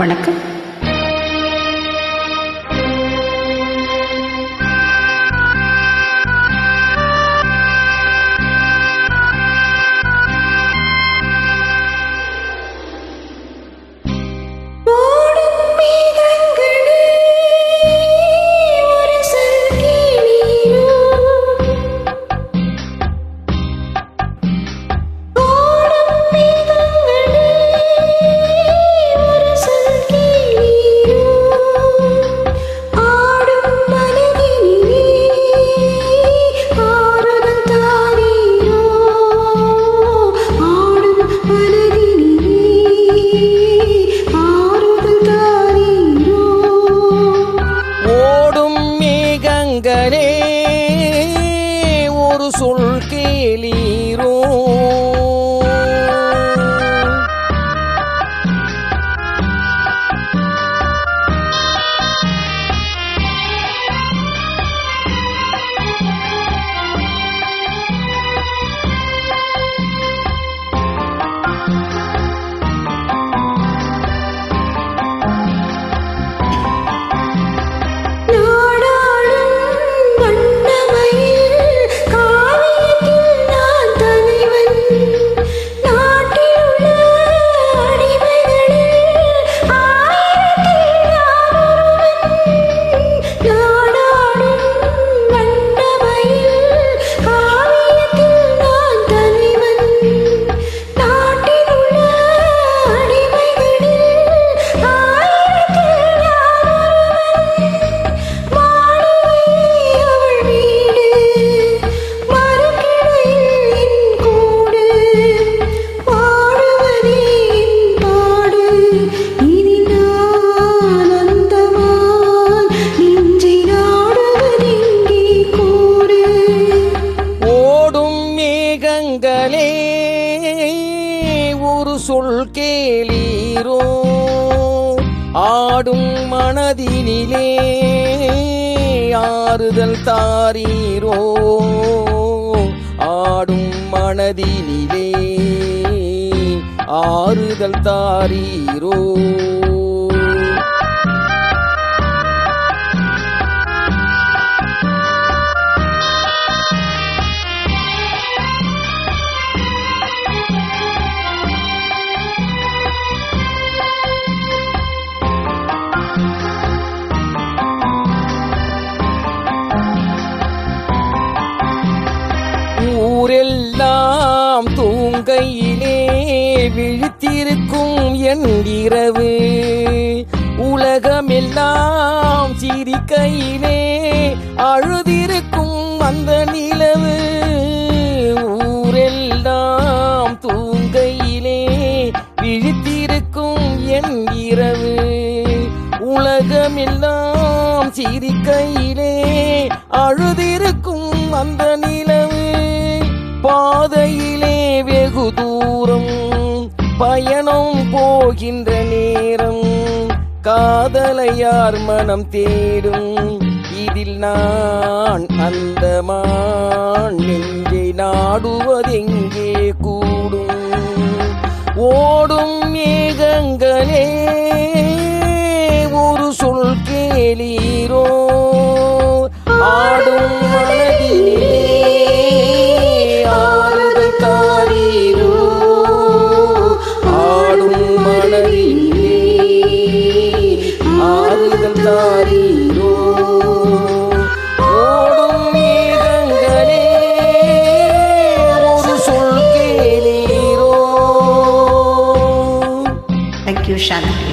வணக்கம். திங்களே ஒரு சொல் கேளீரோ? ஆடும் மனதினிலே ஆறுதல் தாரீரோ? ஆடும் மனதினிலே ஆறுதல் தாரீரோ? கையிலே விழித்திருக்கும் என் இரவு உலகமெல்லாம் சிரிக்கையிலே அழுதிருக்கும் அந்த நிலவு. ஊரெல்லாம் தூங்கையிலே விழித்திருக்கும் என் இரவு உலகமெல்லாம் சிரிக்கையிலே அழுதிருக்கும் காதலையார் மனம் தேடும்? இதில் நான் அந்த மான் நெஞ்சை நாடுவதெங்கே கூடும்? ஓடும் மேகங்களே ஒரு சொல் கேளீரோ? ஆ ஆறுதல் தாரீரோ ஓடும் மேகங்களே ஒரு சொல் கேளீரோ? தேங்க்யூ சாந்தி